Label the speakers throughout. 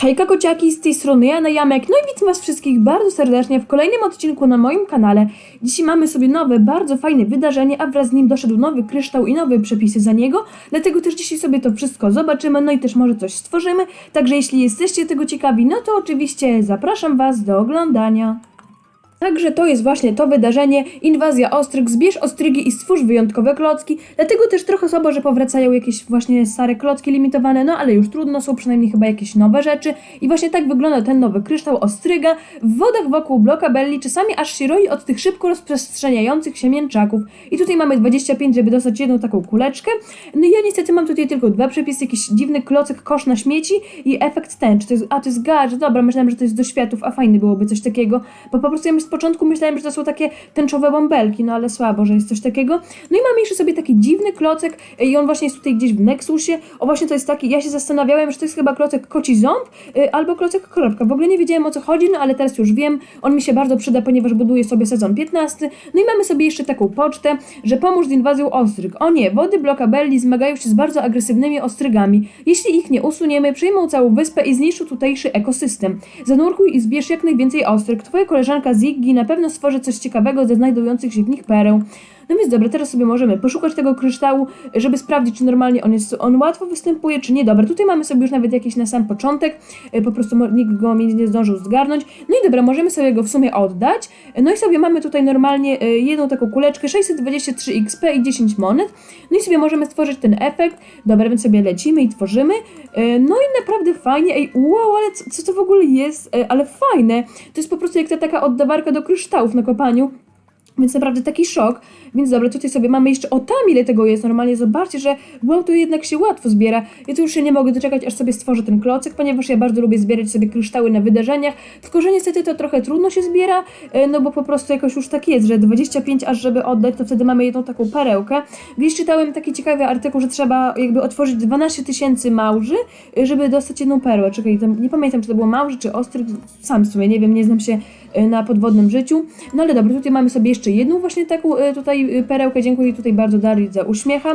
Speaker 1: Hejka kociaki, z tej strony Jana Jamek, no i witam was wszystkich bardzo serdecznie w kolejnym odcinku na moim kanale. Dzisiaj mamy sobie nowe, bardzo fajne wydarzenie, a wraz z nim doszedł nowy kryształ i nowe przepisy za niego, dlatego też dzisiaj sobie to wszystko zobaczymy, no i też może coś stworzymy, także jeśli jesteście tego ciekawi, no to oczywiście zapraszam was do oglądania. Także to jest właśnie to wydarzenie, inwazja ostryg, zbierz ostrygi i stwórz wyjątkowe klocki, dlatego też trochę słabo, że powracają jakieś właśnie stare klocki limitowane, no ale już trudno, są przynajmniej chyba jakieś nowe rzeczy. I właśnie tak wygląda ten nowy kryształ ostryga w wodach wokół bloka Belli, czasami aż się roi od tych szybko rozprzestrzeniających się mięczaków. I tutaj mamy 25, żeby dostać jedną taką kuleczkę, no i ja niestety mam tutaj tylko dwa przepisy, jakiś dziwny klocek kosz na śmieci i efekt tęcz, to jest, a to jest gadż, dobra, myślałem, że to jest do światów, a fajny byłoby coś takiego, bo po prostu ja z początku myślałem, że to są takie tęczowe bąbelki, no ale słabo, że jest coś takiego. No i mamy jeszcze sobie taki dziwny klocek y, i on właśnie jest tutaj gdzieś w Nexusie. O właśnie to jest taki, ja się zastanawiałem, że to jest chyba klocek koci ząb y, albo klocek kropka. W ogóle nie wiedziałem o co chodzi, no ale teraz już wiem. On mi się bardzo przyda, ponieważ buduję sobie sezon 15. No i mamy sobie jeszcze taką pocztę, że pomóż z inwazją ostryg. O nie, wody bloka Belli zmagają się z bardzo agresywnymi ostrygami. Jeśli ich nie usuniemy, przejmą całą wyspę i zniszczą tutejszy ekosystem. Zanurkuj i zbierz jak najwięcej ostryg. Twoja koleżanka Ziggy na pewno stworzy coś ciekawego ze znajdujących się w nich pereł. No więc dobra, teraz sobie możemy poszukać tego kryształu, żeby sprawdzić, czy normalnie on jest, on łatwo występuje, czy nie. Dobra, tutaj mamy sobie już nawet jakiś na sam początek, y, po prostu nikt go nie zdążył zgarnąć. No i dobra, możemy sobie go w sumie oddać. No i sobie mamy tutaj normalnie y, jedną taką kuleczkę, 623 XP i 10 monet. No i sobie możemy stworzyć ten efekt. Dobra, więc sobie lecimy i tworzymy. No i naprawdę fajnie, ej, wow, ale co, co to w ogóle jest? Ale fajne. To jest po prostu jak ta taka oddawarka do kryształów na kopaniu. Więc naprawdę taki szok. Więc dobra, tutaj sobie mamy jeszcze, o tam ile tego jest normalnie, zobaczcie, że wow, to jednak się łatwo zbiera. Ja tu już się nie mogę doczekać, aż sobie stworzę ten klocek, ponieważ ja bardzo lubię zbierać sobie kryształy na wydarzeniach, tylko że niestety to trochę trudno się zbiera, e, no bo po prostu jakoś już tak jest, że 25 aż żeby oddać, to wtedy mamy jedną taką perełkę. Gdzieś czytałem taki ciekawy artykuł, że trzeba jakby otworzyć 12 tysięcy małży, e, żeby dostać jedną perłę. Czekaj, nie pamiętam, czy to było małży, czy ostryg, sam w sumie, nie wiem, nie znam się na podwodnym życiu. No ale dobra, tutaj mamy sobie jeszcze jedną właśnie taką e, tutaj e, perełkę. Dziękuję tutaj bardzo Dariusz za uśmiecha.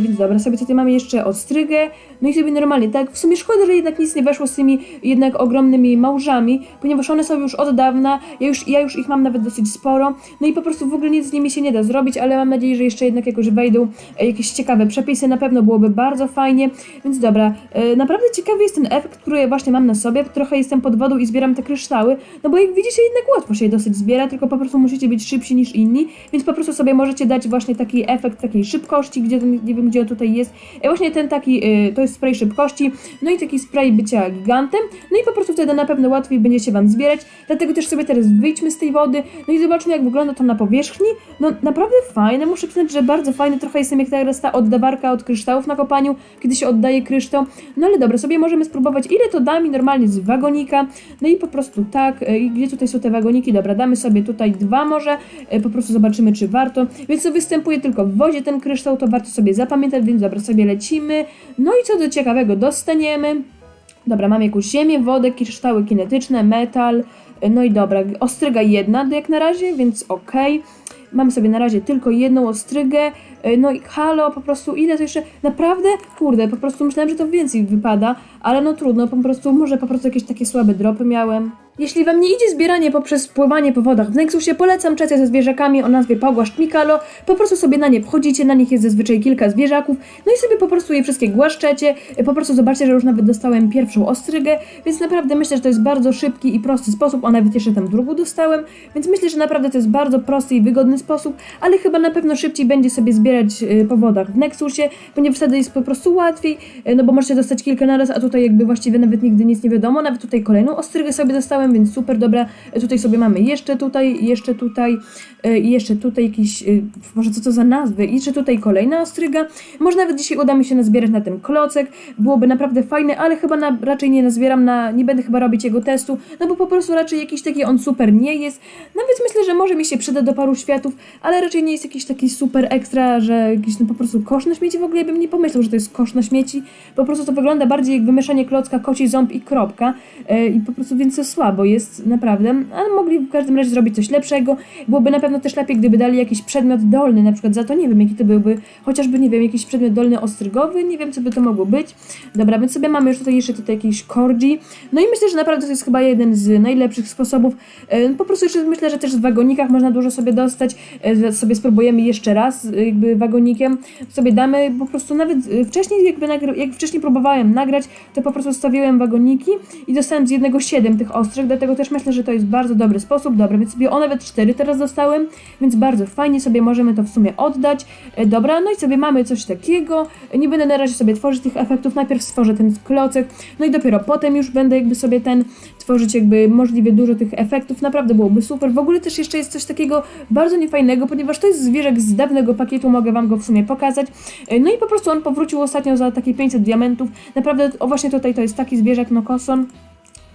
Speaker 1: Więc dobra, sobie tutaj mamy jeszcze ostrygę. No i sobie normalnie, tak, w sumie szkoda, że jednak nic nie weszło z tymi jednak ogromnymi małżami, ponieważ one są już od dawna, ja już, ja już ich mam nawet dosyć sporo, no i po prostu w ogóle nic z nimi się nie da zrobić, ale mam nadzieję, że jeszcze jednak jakoś wejdą jakieś ciekawe przepisy, na pewno byłoby bardzo fajnie, więc dobra, naprawdę ciekawy jest ten efekt, który ja właśnie mam na sobie, trochę jestem pod wodą i zbieram te kryształy, no bo jak widzicie jednak łatwo się je dosyć zbiera, tylko po prostu musicie być szybsi niż inni, więc po prostu sobie możecie dać właśnie taki efekt takiej szybkości, gdzie to, nie wiem gdzie tutaj jest, e, właśnie ten taki, e, to jest spray szybkości, no i taki spray bycia gigantem, no i po prostu wtedy na pewno łatwiej będzie się Wam zbierać, dlatego też sobie teraz wyjdźmy z tej wody, no i zobaczmy jak wygląda to na powierzchni, no naprawdę fajne, muszę przyznać, że bardzo fajne, trochę jestem jak teraz ta oddawarka od kryształów na kopaniu, kiedy się oddaje kryształ, no ale dobra, sobie możemy spróbować, ile to da mi normalnie z wagonika, no i po prostu tak, e, i gdzie tutaj są te wagoniki, dobra, damy sobie tutaj dwa może, e, po prostu zobaczymy, czy warto, więc to występuje tylko w wodzie ten kryształ, to warto sobie zapamiętać, więc dobra, sobie lecimy, no i co do ciekawego dostaniemy, dobra, mamy jakąś ziemię, wodę, kryształy kinetyczne, metal, e, no i dobra, ostryga jedna jak na razie, więc okej, Mamy sobie na razie tylko jedną ostrygę, e, no i halo, po prostu ile to jeszcze, naprawdę, kurde, po prostu myślałem, że to więcej wypada, ale no trudno, po prostu, może po prostu jakieś takie słabe dropy miałem. Jeśli Wam nie idzie zbieranie poprzez pływanie po wodach w Nexusie, polecam czasy ze zwierzakami o nazwie Pogłaszcz Mikalo. Po prostu sobie na nie wchodzicie, na nich jest zazwyczaj kilka zwierzaków, no i sobie po prostu je wszystkie głaszczecie. Po prostu zobaczcie, że już nawet dostałem pierwszą ostrygę, więc naprawdę myślę, że to jest bardzo szybki i prosty sposób, a nawet jeszcze tam drugą dostałem, więc myślę, że naprawdę to jest bardzo prosty i wygodny sposób, ale chyba na pewno szybciej będzie sobie zbierać y, po wodach w Nexusie, ponieważ wtedy jest po prostu łatwiej, y, no bo możecie dostać kilka naraz, a tutaj jakby właściwie nawet nigdy nic nie wiadomo, nawet tutaj kolejną ostrygę sobie dostałem, więc super, dobra, tutaj sobie mamy jeszcze tutaj, jeszcze tutaj y, i jeszcze tutaj jakiś, y, może co to za nazwy, i jeszcze tutaj kolejna ostryga, może nawet dzisiaj uda mi się nazbierać na ten klocek, byłoby naprawdę fajne, ale chyba na, raczej nie nazbieram na, nie będę chyba robić jego testu, no bo po prostu raczej jakiś taki on super nie jest, no więc myślę, że może mi się przyda do paru światów, ale raczej nie jest jakiś taki super ekstra, że jakiś no po prostu kosz na śmieci, w ogóle bym nie pomyślał, że to jest kosz na śmieci, po prostu to wygląda bardziej jak wymieszanie klocka, koci ząb i kropka yy, i po prostu więc to słabo jest, naprawdę, ale mogli w każdym razie zrobić coś lepszego. Byłoby na pewno też lepiej, gdyby dali jakiś przedmiot dolny, na przykład za to nie wiem, jaki to byłby, chociażby, nie wiem, jakiś przedmiot dolny ostrygowy, nie wiem, co by to mogło być. Dobra, więc sobie mamy już tutaj jeszcze tutaj jakiś korgi. No i myślę, że naprawdę to jest chyba jeden z najlepszych sposobów. E, Po prostu jeszcze myślę, że też w wagonikach można dużo sobie dostać. E, Sobie spróbujemy jeszcze raz e, jakby wagonikiem. Sobie damy po prostu nawet wcześniej jakby jak wcześniej próbowałem nagrać, to po prostu stawiałem wagoniki i dostałem z jednego 7 tych ostrych, dlatego też myślę, że to jest bardzo dobry sposób. Więc sobie o nawet 4 teraz dostałem, więc bardzo fajnie sobie możemy to w sumie oddać. E, Dobra, no i sobie mamy coś takiego. Nie będę na razie sobie tworzyć tych efektów, najpierw stworzę ten klocek, no i dopiero potem już będę jakby sobie ten tworzyć jakby możliwie dużo tych efektów. Naprawdę byłoby super. W ogóle też jeszcze jest coś takiego bardzo niefajnego, ponieważ to jest zwierzak z dawnego pakietu, mogę wam go w sumie pokazać. E, No i po prostu on powrócił ostatnio za takie 500 diamentów. Naprawdę, o właśnie tutaj to jest taki zwierzak Nokoson.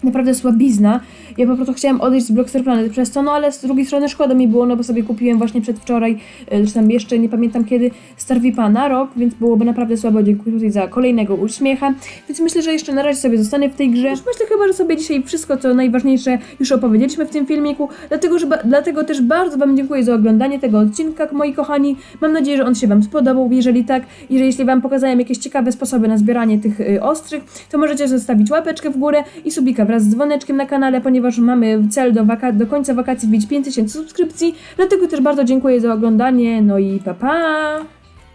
Speaker 1: Naprawdę słabizna. Ja po prostu chciałem odejść z Blockster Planet przez to, no ale z drugiej strony szkoda mi było, no bo sobie kupiłem właśnie przedwczoraj, e, czy tam jeszcze nie pamiętam kiedy, Starvipa na rok, więc byłoby naprawdę słabo. Dziękuję tutaj za kolejnego uśmiecha. Więc myślę, że jeszcze na razie sobie zostanę w tej grze. Już myślę chyba, że sobie dzisiaj wszystko, co najważniejsze już opowiedzieliśmy w tym filmiku, dlatego, że dlatego też bardzo Wam dziękuję za oglądanie tego odcinka, moi kochani. Mam nadzieję, że on się Wam spodobał. Jeżeli tak, i że jeśli Wam pokazałem jakieś ciekawe sposoby na zbieranie tych y, ostrych, to możecie zostawić łapeczkę w górę i subika wraz z dzwoneczkiem na kanale, ponieważ mamy cel do, do końca wakacji wbić 5000 subskrypcji. Dlatego też bardzo dziękuję za oglądanie. No i pa pa!